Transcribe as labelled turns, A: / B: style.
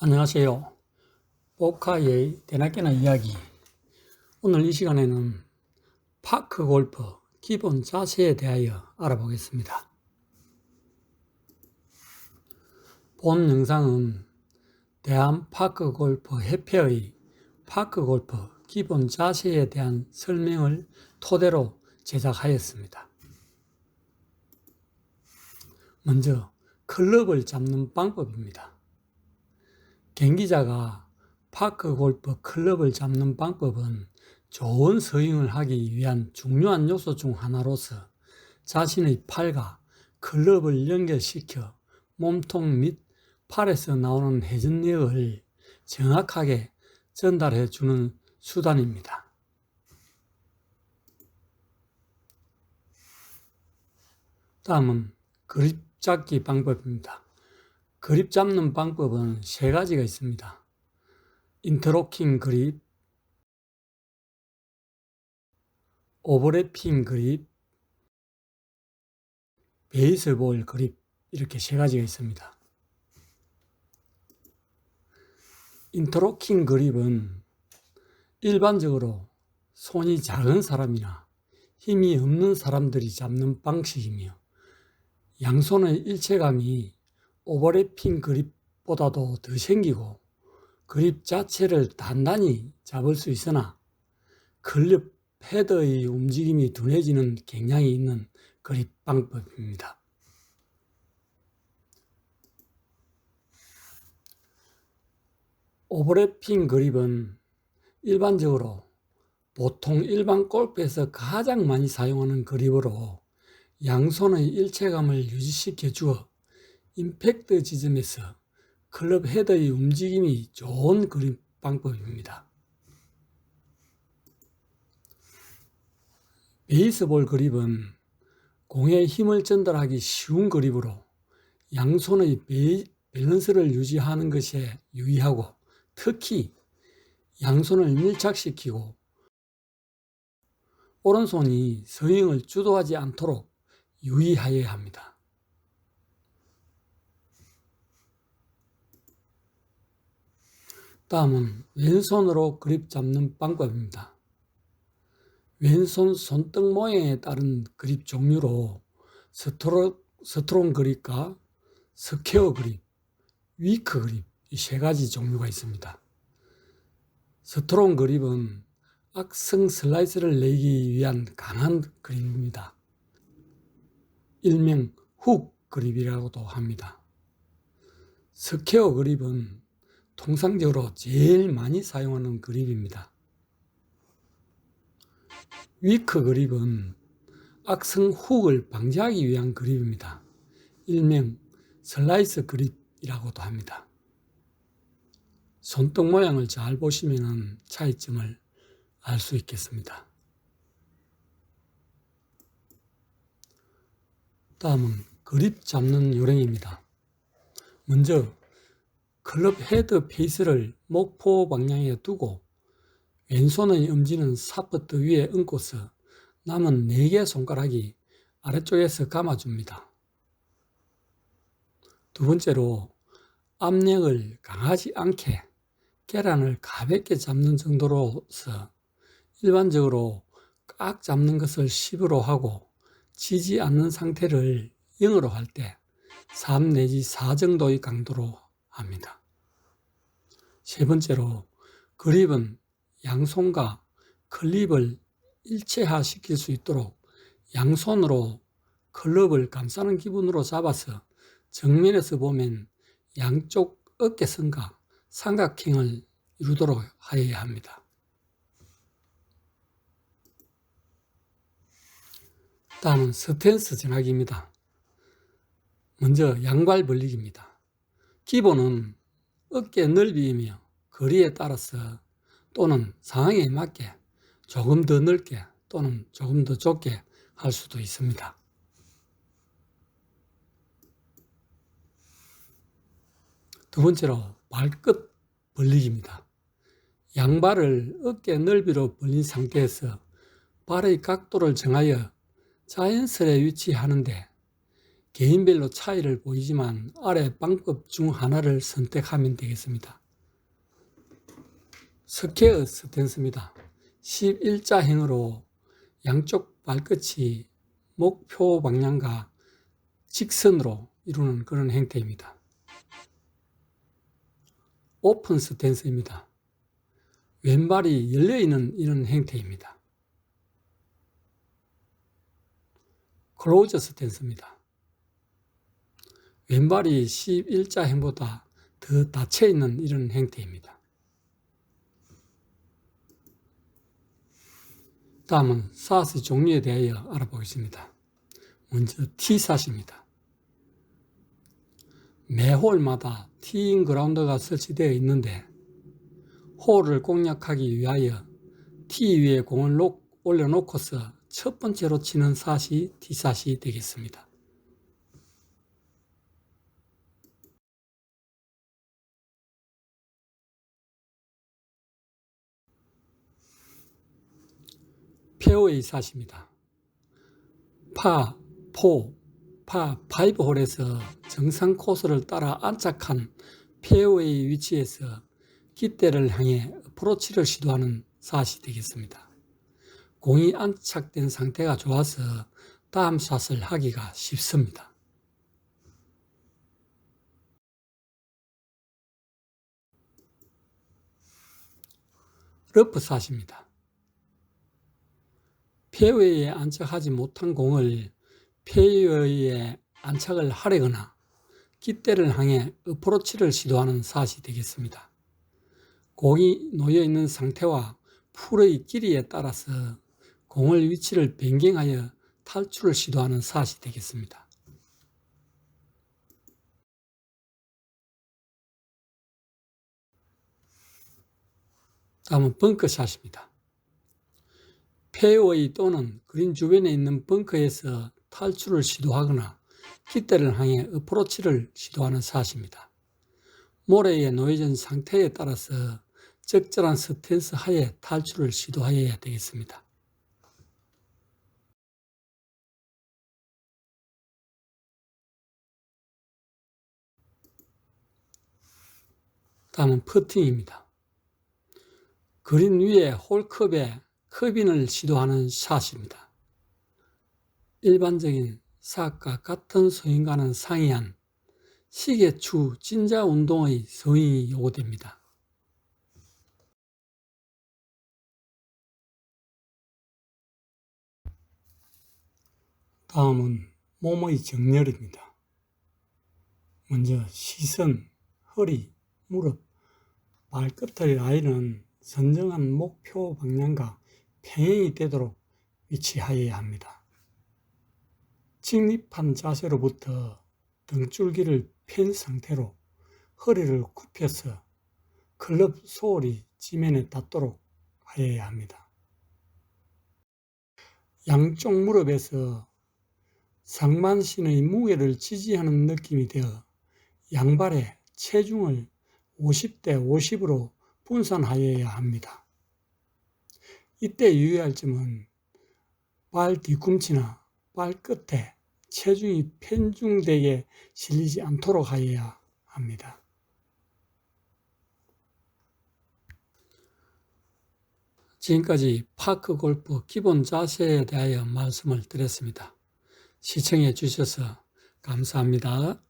A: 안녕하세요. 보카의 대낮게나 이야기. 오늘 이 시간에는 파크 골프 기본 자세에 대하여 알아보겠습니다. 본 영상은 대한 파크 골프 협회의 파크 골프 기본 자세에 대한 설명을 토대로 제작하였습니다. 먼저 클럽을 잡는 방법입니다. 경기자가 파크 골프 클럽을 잡는 방법은 좋은 스윙을 하기 위한 중요한 요소 중 하나로서 자신의 팔과 클럽을 연결시켜 몸통 및 팔에서 나오는 회전력을 정확하게 전달해 주는 수단입니다. 다음은 그립 잡기 방법입니다. 그립 잡는 방법은 세 가지가 있습니다. 인터로킹 그립, 오버래핑 그립, 베이스볼 그립 이렇게 세 가지가 있습니다. 인터로킹 그립은 일반적으로 손이 작은 사람이나 힘이 없는 사람들이 잡는 방식이며 양손의 일체감이 오버래핑 그립보다도 더 생기고 그립 자체를 단단히 잡을 수 있으나 클럽 헤더의 움직임이 둔해지는 경향이 있는 그립 방법입니다. 오버래핑 그립은 일반적으로 보통 일반 골프에서 가장 많이 사용하는 그립으로 양손의 일체감을 유지시켜 주어 임팩트 지점에서 클럽 헤더의 움직임이 좋은 그립 방법입니다. 베이스볼 그립은 공에 힘을 전달하기 쉬운 그립으로 양손의 밸런스를 유지하는 것에 유의하고 특히 양손을 밀착시키고 오른손이 스윙을 주도하지 않도록 유의하여야 합니다. 다음은 왼손으로 그립 잡는 방법입니다. 왼손 손등 모양에 따른 그립 종류로 스트로, 스트롱 그립과 스퀘어 그립, 위크 그립 이 세 가지 종류가 있습니다. 스트롱 그립은 악성 슬라이스를 내기 위한 강한 그립입니다. 일명 훅 그립이라고도 합니다. 스퀘어 그립은 통상적으로 제일 많이 사용하는 그립입니다. 위크 그립은 악성 훅을 방지하기 위한 그립입니다. 일명 슬라이스 그립이라고도 합니다. 손등 모양을 잘 보시면 차이점을 알 수 있겠습니다. 다음은 그립 잡는 요령입니다. 먼저 클럽 헤드 페이스를 목포 방향에 두고 왼손의 엄지는 사퍼트 위에 얹고서 남은 4개 손가락이 아래쪽에서 감아줍니다. 두 번째로 압력을 강하지 않게 계란을 가볍게 잡는 정도로서 일반적으로 꽉 잡는 것을 10으로 하고 지지 않는 상태를 0으로 할 때 3 내지 4 정도의 강도로 합니다. 세 번째로 그립은 양손과 클립을 일체화 시킬 수 있도록 양손으로 클럽을 감싸는 기분으로 잡아서 정면에서 보면 양쪽 어깨선과 삼각형을 이루도록 하여야 합니다. 다음은 스탠스 정하기입니다. 먼저 양발 벌리기입니다. 기본은 어깨 넓이이며 거리에 따라서 또는 상황에 맞게 조금 더 넓게 또는 조금 더 좁게 할 수도 있습니다. 두 번째로 발끝 벌리기입니다. 양발을 어깨 넓이로 벌린 상태에서 발의 각도를 정하여 자연스레 위치하는데 개인별로 차이를 보이지만 아래 방법 중 하나를 선택하면 되겠습니다. 스퀘어 스탠스입니다. 11자행으로 양쪽 발끝이 목표 방향과 직선으로 이루는 그런 행태입니다. 오픈 스탠스입니다. 왼발이 열려있는 이런 행태입니다. 클로즈 스탠스입니다. 왼발이 11자 행보다 더 닫혀 있는 이런 행태입니다. 다음은 사스 종류에 대하여 알아보겠습니다. 먼저 T샷입니다. 매 홀마다 티잉 그라운드가 설치되어 있는데 홀을 공략하기 위하여 티 위에 공을 올려놓고서 첫 번째로 치는 샷이 T샷이 되겠습니다. 페어웨이 샷입니다. 파, 포, 파, 파이브 홀에서 정상 코스를 따라 안착한 페어웨이 위치에서 깃대를 향해 프로치를 시도하는 샷이 되겠습니다. 공이 안착된 상태가 좋아서 다음 샷을 하기가 쉽습니다. 러프 샷입니다. 페어웨이에 안착하지 못한 공을 페어웨이에 안착을 하려거나 깃대를 향해 어프로치를 시도하는 샷이 되겠습니다. 공이 놓여 있는 상태와 풀의 길이에 따라서 공을 위치를 변경하여 탈출을 시도하는 샷이 되겠습니다. 다음은 벙커샷입니다. 페어웨이 또는 그린 주변에 있는 벙커에서 탈출을 시도하거나 깃대를 향해 어프로치를 시도하는 샷입니다. 모래에 놓여진 상태에 따라서 적절한 스탠스 하에 탈출을 시도하여야 되겠습니다. 다음은 퍼팅입니다. 그린 위에 홀컵에 커빙을 시도하는 샷입니다. 일반적인 샷과 같은 스윙과는 상이한 시계추 진자 운동의 스윙이 요구됩니다. 다음은 몸의 정렬입니다. 먼저 시선, 허리, 무릎, 발끝의 라인은 선정한 목표 방향과 평행이 되도록 위치하여야 합니다. 직립한 자세로부터 등줄기를 편 상태로 허리를 굽혀서 클럽 소울이 지면에 닿도록 하여야 합니다. 양쪽 무릎에서 상반신의 무게를 지지하는 느낌이 되어 양발의 체중을 50대 50으로 분산하여야 합니다. 이때 유의할 점은 발 뒤꿈치나 발끝에 체중이 편중되게 실리지 않도록 하여야 합니다. 지금까지 파크 골프 기본 자세에 대하여 말씀을 드렸습니다. 시청해 주셔서 감사합니다.